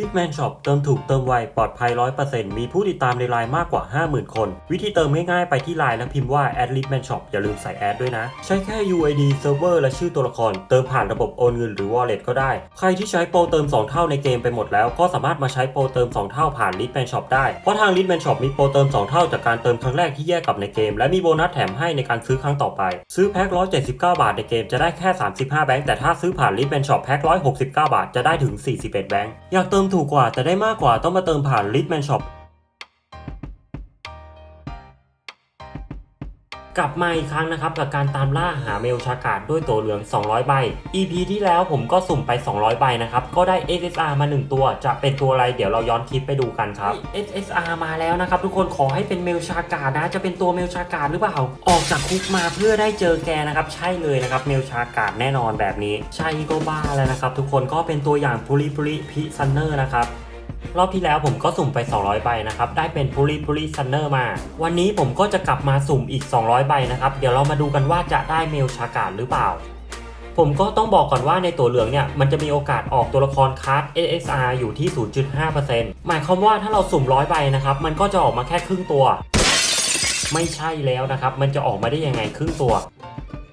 ลิทแมนช็อปเติมถูกเติมไว ปลอดภัย 100%มีผู้ติดตามในไลน์มากกว่า 50,000 คน วิธีเติมง่ายๆ ไปที่ไลน์แล้วพิมพ์ว่า a d l i t m a n shop อย่าลืมใส่แอดด้วยนะ ใช้แค่ UID Server และชื่อตัวละคร เติมผ่านระบบโอนเงินหรือ Wallet ก็ได้ ใครที่ใช้โปรเติม 2 เท่าในเกมไปหมดแล้ว ก็สามารถมาใช้โปรเติม 2 เท่าผ่าน l i t m a n shop ได้ เพราะทาง l i t m a n shop มีโปรเติม 2 เท่าจากการเติมครั้งแรกที่แยกกับในเกม และมีโบนัสแถมให้ในการซื้อครั้งต่อไป ซื้อแพ็ค179 บาทในเกมจะได้แค่ 35 แบงค์แต่ถ้าซื้อผ่าน l i t m a n shop แพ็ค169 บาทจะได้ถึง 41 แบงค์อยากเติมถูกกว่าแต่ได้มากกว่าต้องมาเติมผ่านลิทแมนช็อป กลับมาอีกครั้งนะครับกับการตามล่าหาเมลชากาดด้วยตัวเหลือง 200 ใบ EP ที่แล้วผมก็สุ่มไป 200 ใบนะครับ ก็ได้ SSR มา 1 ตัว จะเป็นตัวอะไรเดี๋ยวเราย้อนคลิปไปดูกันครับ SSR มาแล้วนะครับ ทุกคนขอให้เป็นเมลชากาดนะ จะเป็นตัวเมลชากาดหรือเปล่า ออกจากคุกมาเพื่อได้เจอแกนะครับ ใช่เลยนะครับเมลชากาดแน่นอนแบบนี้ ใช่ก็บ้าแล้วนะครับทุกคนก็เป็นตัวอย่างปุริปุริพิซันเนอร์นะครับ รอบที่แล้วผมก็สุ่มไป 200 ใบนะครับ ได้เป็นพูลีพูลีซันเนอร์มา วันนี้ผมก็จะกลับมาสุ่มอีก 200 ใบนะครับ เดี๋ยวเรามาดูกันว่าจะได้เมลชากาดหรือเปล่า ผมก็ต้องบอกก่อนว่าในตัวเหลืองเนี่ย มันจะมีโอกาสออกตัวละครคาร์ด ASR อยู่ที่ 0.5%หมายความว่าถ้าเราสุ่มร้อยใบนะครับ มันก็จะออกมาแค่ครึ่งตัว ไม่ใช่แล้วนะครับ มันจะออกมาได้ยังไงครึ่งตัว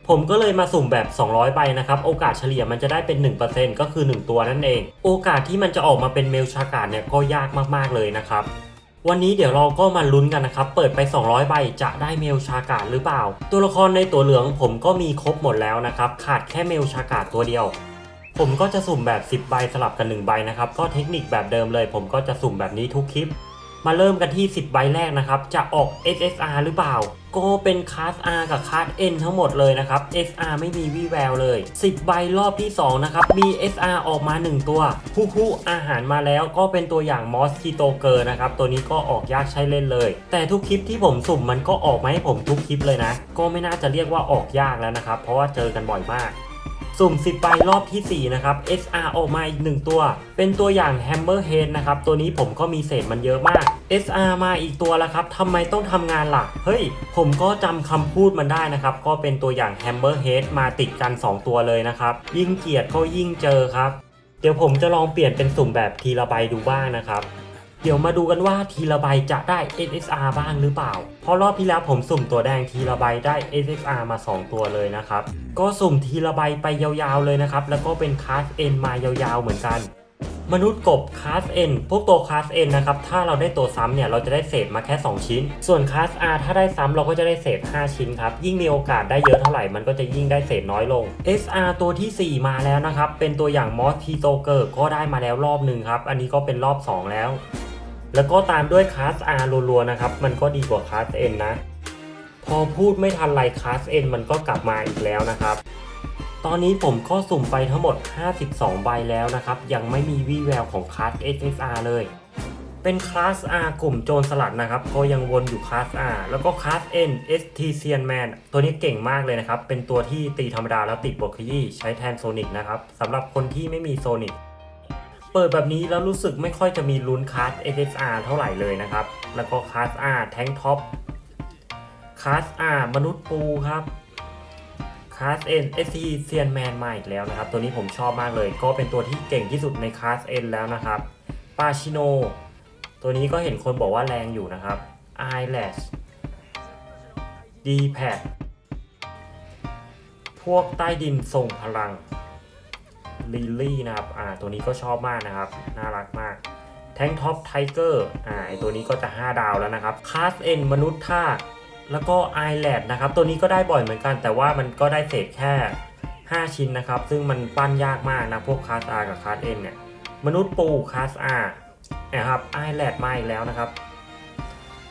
ผมก็เลยมาสุ่มแบบ 200 ใบนะครับ โอกาสเฉลี่ยมันจะได้เป็น 1%ก็คือ 1 ตัวนั่นเอง โอกาสที่มันจะออกมาเป็นเมลชากาดเนี่ยก็ยากมากๆเลยนะครับ วันนี้เดี๋ยวเราก็มาลุ้นกันนะครับ เปิดไป 200 ใบจะได้เมลชากาดหรือเปล่า ตัวละครในตัวเหลืองผมก็มีครบหมดแล้วนะครับ ขาดแค่เมลชากาดตัวเดียว ผมก็จะสุ่มแบบ 10 ใบสลับกัน 1 ใบนะครับ ก็เทคนิคแบบเดิมเลย ผมก็จะสุ่มแบบนี้ทุกคลิป มาเริ่มกันที่ 10 ใบแรกนะครับ จะออก SSR หรือเปล่า ก็เป็นคาส R กับคาส N ทั้งหมดเลยนะครับ SR ไม่มีวี่แววเลย 10 ใบรอบที่ 2 นะครับ มี SR ออกมา 1 ตัวผู้ผู้อาหารมาแล้วก็เป็นตัวอย่างมอสคีโตเกอร์นะครับ ตัวนี้ก็ออกยากใช้เล่นเลย แต่ทุกคลิปที่ผมสุ่มมันก็ออกมาให้ผมทุกคลิปเลยนะ ก็ไม่น่าจะเรียกว่าออกยากแล้วนะครับ เพราะว่าเจอกันบ่อยมาก สุ่ม 10ใบรอบทีสี่ 4 นะครับ SR ออกมาอีก 1 ตัว เป็นตัวอย่าง Hammerhead นะครับ ตัวนี้ผมก็มีเศษมันเยอะมาก SR มาอีกตัวแล้วครับทำไมต้องทำงานหลัก เฮ้ย ผมก็จำคำพูดมันได้นะครับ ก็เป็นตัวอย่าง Hammerhead มาติดกัน 2 ตัวเลยนะครับ ยิ่งเกลียดก็ยิ่งเจอครับ เดี๋ยวผมจะลองเปลี่ยนเป็นสุ่มแบบทีละใบดูบ้างนะครับ เดี๋ยวมาดูกันว่าทีละใบจะได้ SSR บ้างหรือเปล่า เพราะรอบที่แล้วผมสุ่มตัวแดงทีละใบได้ SSR มา 2 ตัวเลยนะครับ ก็สุ่มทีละใบไปยาวๆเลยนะครับ แล้วก็เป็นคลาส N มายาวๆเหมือนกัน มนุษย์กบคลาส N พวกตัวคลาส N นะครับ ถ้าเราได้ตัวซ้ำเนี่ย เราจะได้เศษมาแค่ 2 ชิ้น ส่วนคลาส R ถ้าได้ซ้ำเราก็จะได้เศษ 5 ชิ้นครับ ยิ่งมีโอกาสได้เยอะเท่าไหร่ มันก็จะยิ่งได้เศษน้อยลง SR ตัวทีสี่4 มาแล้วนะครับ เป็นตัวอย่างมอสทีโตเกอร์ก็ได้มาแล้วรอบหนึ่งครับ อันนี้ก็เป็นรอบ 2 แล้ว แล้วก็ตามด้วยคลาส R รัวๆนะครับ มันก็ดีกว่าคลาส N นะ พอพูดไม่ทันไรคลาส N มันก็กลับมาอีกแล้วนะครับ ตอนนี้ผมก็สุ่มไปทั้งหมด 52 ใบแล้วนะครับ ยังไม่มีวี่แววของคลาส SSR เลย เป็นคลาส R กลุ่มโจรสลัดนะครับ ก็ยังวนอยู่คลาส R แล้วก็คลาส N ST c i a n Man ตัวนี้เก่งมากเลยนะครับ เป็นตัวที่ตีธรรมดาแล้วติดบวกขยี้ใช้แทนโซนิกนะครับสำหรับคนที่ไม่มีโซนิก เปิดแบบนี้แล้วรู้สึกไม่ค่อยจะมีลุ้นคลาส SSR เท่าไหร่เลยนะครับ แล้วก็คลาส R แทงท็อปคลาส R มนุษย์ปูครับคลาส N ST เซียนแมนมาอีกแล้วนะครับ ตัวนี้ผมชอบมากเลย ก็เป็นตัวที่เก่งที่สุดในคลาส N แล้วนะครับปาชิโนตัวนี้ก็เห็นคนบอกว่าแรงอยู่นะครับ Eyelash d p a d พวกใต้ดินทรงพลัง ลิลลี่นะครับอ่าตัวนี้ก็ชอบมากนะครับ น่ารักมากแทงท็อปไทเกอร์อ่าไอตัวนี้ก็จะ 5 ดาวแล้วนะครับคาสเอ็นมนุษย์ท่าแล้วก็ไอแลดนะครับ ตัวนี้ก็ได้บ่อยเหมือนกัน แต่ว่ามันก็ได้เศษแค่ 5 ชิ้นนะครับ ซึ่งมันปั้นยากมากนะ พวกคาส R กับคาส N เนี่ย มนุษย์ปูคลาส R นะครับไอแลดมาอีกแล้วนะครับ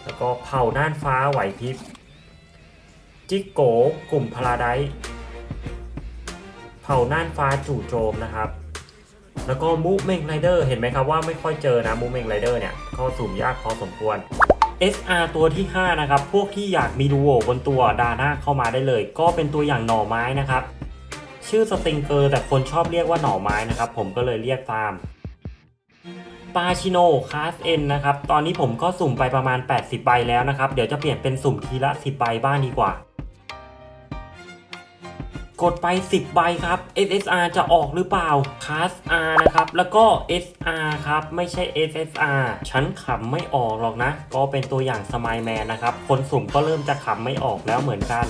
แล้วก็เผ่าน่านฟ้าไหวพริบจิกโกกลุ่มพาราได เผ่าน่านฟ้าจู่โจมนะครับ แล้วก็มูเมงไรเดอร์เห็นไหมครับว่าไม่ค่อยเจอนะมูเมงไรเดอร์เนี่ยก็สุ่มยากพอสมควร SR ตัวที่ 5 นะครับ พวกที่อยากมีดูโวบนตัวดาน่าเข้ามาได้เลย ก็เป็นตัวอย่างหน่อไม้นะครับ ชื่อสติงเกอร์แต่คนชอบเรียกว่าหน่อไม้นะครับ ผมก็เลยเรียกตามปาชิโนคลาส N นะครับ ตอนนี้ผมก็สุ่มไปประมาณ 80 ใบแล้วนะครับ เดี๋ยวจะเปลี่ยนเป็นสุ่มทีละ 10 ใบบ้างดีกว่า กดไป 10 ใบครับ SSR จะออกหรือเปล่า Class R นะครับ แล้วก็ SR ครับ ไม่ใช่ SSR ฉันขำไม่ออกหรอกนะ ก็เป็นตัวอย่างสมายแมนนะครับ คนสุ่มก็เริ่มจะขำไม่ออกแล้วเหมือนกัน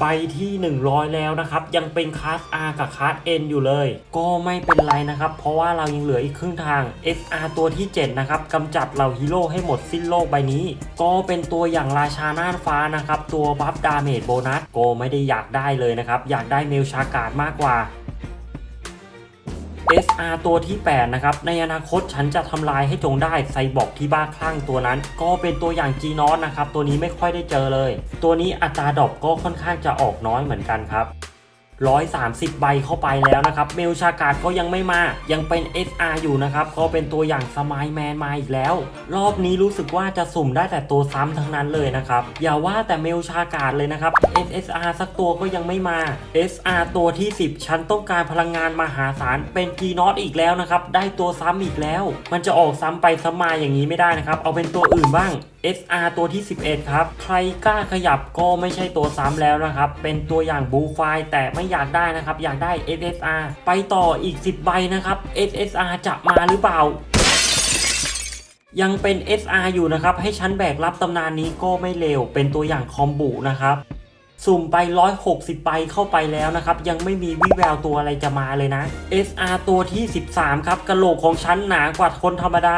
ไปที่ 100 แล้วนะครับ ยังเป็นคลาส R กับคลาส N อยู่เลย ก็ไม่เป็นไรนะครับ เพราะว่าเรายังเหลืออีกครึ่งทาง SR ตัวที่ 7 นะครับกำจัดเหล่าฮีโร่ให้หมดสิ้นโลกใบนี้ ก็เป็นตัวอย่างราชาน่านฟ้านะครับ ตัวบัฟดาเมจโบนัสก็ไม่ได้อยากได้เลยนะครับ อยากได้เมลชาการมากกว่า SR ตัวที่ 8 นะครับ ในอนาคตฉันจะทำลายให้จงได้ไซบอร์กที่บ้าคลั่งตัวนั้น ก็เป็นตัวอย่างจีนอสนะครับ ตัวนี้ไม่ค่อยได้เจอเลย ตัวนี้อัตราดรอปก็ค่อนข้างจะออกน้อยเหมือนกันครับ 130 ใบเข้าไปแล้วนะครับ เมลชากาดก็ยังไม่มา ยังเป็น SR อยู่นะครับก็เป็นตัวอย่างสมายแมนมาอีกแล้ว รอบนี้รู้สึกว่าจะสุ่มได้แต่ตัวซ้ำทั้งนั้นเลยนะครับ อย่าว่าแต่เมลชากาดเลยนะครับ SSR สักตัวก็ยังไม่มา SR ตัวที่ 10ฉันต้องการพลังงานมหาศาลเป็น G n o t อีกแล้วนะครับ ได้ตัวซ้ำอีกแล้ว มันจะออกซ้ำไปซ้ำมาอย่างนี้ไม่ได้นะครับ เอาเป็นตัวอื่นบ้าง SR ตัวที่ 11 ครับ ใครกล้าขยับก็ไม่ใช่ตัวซ้ำแล้วนะครับ เป็นตัวอย่างบูไฟแต่ไม่อยากได้นะครับ อยากได้ SSR ไปต่ออีก 10 ใบนะครับ SSR จะมาหรือเปล่ายังเป็น SR อยู่นะครับ ให้ฉันแบกรับตำนานนี้ก็ไม่เลว เป็นตัวอย่างคอมบุนะครับ สุ่มไป 160ใบเข้าไปแล้วนะครับ ยังไม่มีวิแววตัวอะไรจะมาเลยนะ SR ตัวที่ 13 ครับกระโหลกของฉันหนากว่าคนธรรมดา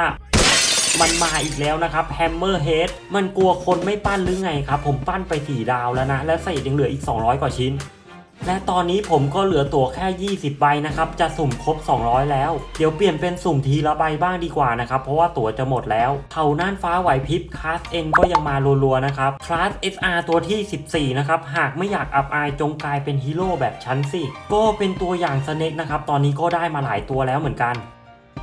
มันมาอีกแล้วนะครับแฮมเมอร์เฮดมันกลัวคนไม่ปั้นหรือไงครับ ผมปั้นไป4ดาวแล้วนะ และเศษยังเหลืออีก 200 กว่าชิ้น และตอนนี้ผมก็เหลือตั๋วแค่ 20 ใบนะครับ จะสุ่มครบ 200 แล้ว เดี๋ยวเปลี่ยนเป็นสุ่มทีละใบบ้างดีกว่านะครับ เพราะว่าตั๋วจะหมดแล้วเท่าน่านฟ้าไหวพริบคลาส N ก็ยังมารัวๆนะครับคลาส SR ตัวที่ 14 นะครับ หากไม่อยากอับอายจงกลายเป็นฮีโร่แบบฉันสิก็เป็นตัวอย่างสเน็กนะครับตอนนี้ก็ได้มาหลายตัวแล้วเหมือนกัน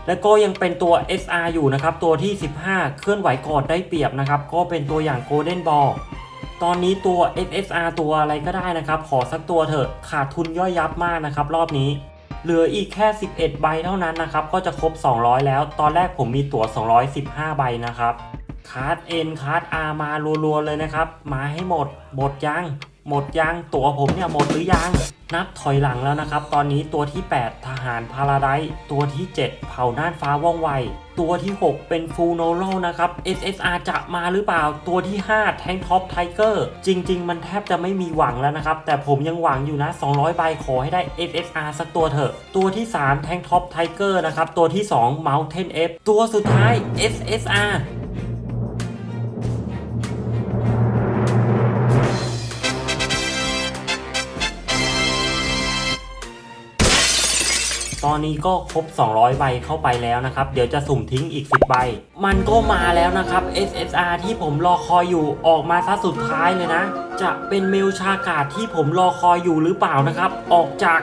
แล้วก็ยังเป็นตัว SR อยู่นะครับตัวที่ 15 เคลื่อนไหวกอดได้เปรียบนะครับก็เป็นตัวอย่าง Golden Ball ตอนนี้ตัว SSR ตัวอะไรก็ได้นะครับ ขอสักตัวเถอะขาดทุนย่อยยับมากนะครับ รอบนี้ เหลืออีกแค่ 11 ใบเท่านั้นนะครับ ก็จะครบ 200 แล้ว ตอนแรกผมมีตั๋ว 215 ใบนะครับ คาร์ด N คาร์ด R มารัวๆเลยนะครับ มาให้หมดหมดยัง หมดยังตั๋วผมเนี่ยหมดหรือยัง นับถอยหลังแล้วนะครับ ตอนนี้ตัวที่ 8 ทหารพาราไดตัวที่ 7 เผ่าน่านฟ้าว่องไว ตัวที่ 6 เป็นฟูโนโลนะครับ SSR จะมาหรือเปล่า ตัวที่ 5 แทงท็อปไทเกอร์จริง ๆ มันแทบจะไม่มีหวังแล้วนะครับ แต่ผมยังหวังอยู่นะ 200 ใบขอให้ได้ SSR สักตัวเถอะ ตัวที่ 3 แทงท็อปไทเกอร์นะครับ ตัวที่ 2 Mountain F ตัวสุดท้าย SSR ตอนนี้ก็ครบ 200 ใบเข้าไปแล้วนะครับ เดี๋ยวจะสุ่มทิ้งอีก 10 ใบ มันก็มาแล้วนะครับ SSR ที่ผมรอคอยอยู่ออกมาซะสุดท้ายเลยนะ จะเป็นเมลชากาดที่ผมรอคอยอยู่หรือเปล่านะครับ ออกจาก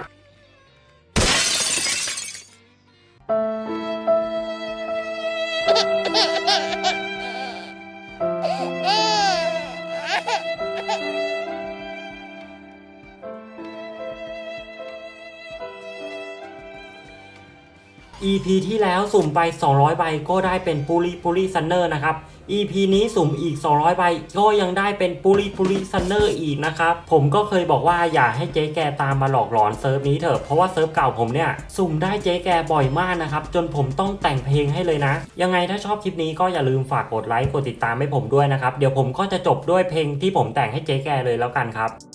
EP ที่แล้วสุ่มไป 200 ใบก็ได้เป็นปูริปูริซันเนอร์นะครับ EP นี้สุ่มอีก 200 ใบก็ยังได้เป็นปูริปูริซันเนอร์อีกนะครับ ผมก็เคยบอกว่าอย่าให้เจ๊แกตามมาหลอกหลอนเซิร์ฟนี้เถอะ เพราะว่าเซิร์ฟเก่าผมเนี่ย สุ่มได้เจ๊แกบ่อยมากนะครับ จนผมต้องแต่งเพลงให้เลยนะ ยังไงถ้าชอบคลิปนี้ก็อย่าลืมฝากกดไลค์กดติดตามให้ผมด้วยนะครับ เดี๋ยวผมก็จะจบด้วยเพลงที่ผมแต่งให้เจ๊แกเลยแล้วกันครับ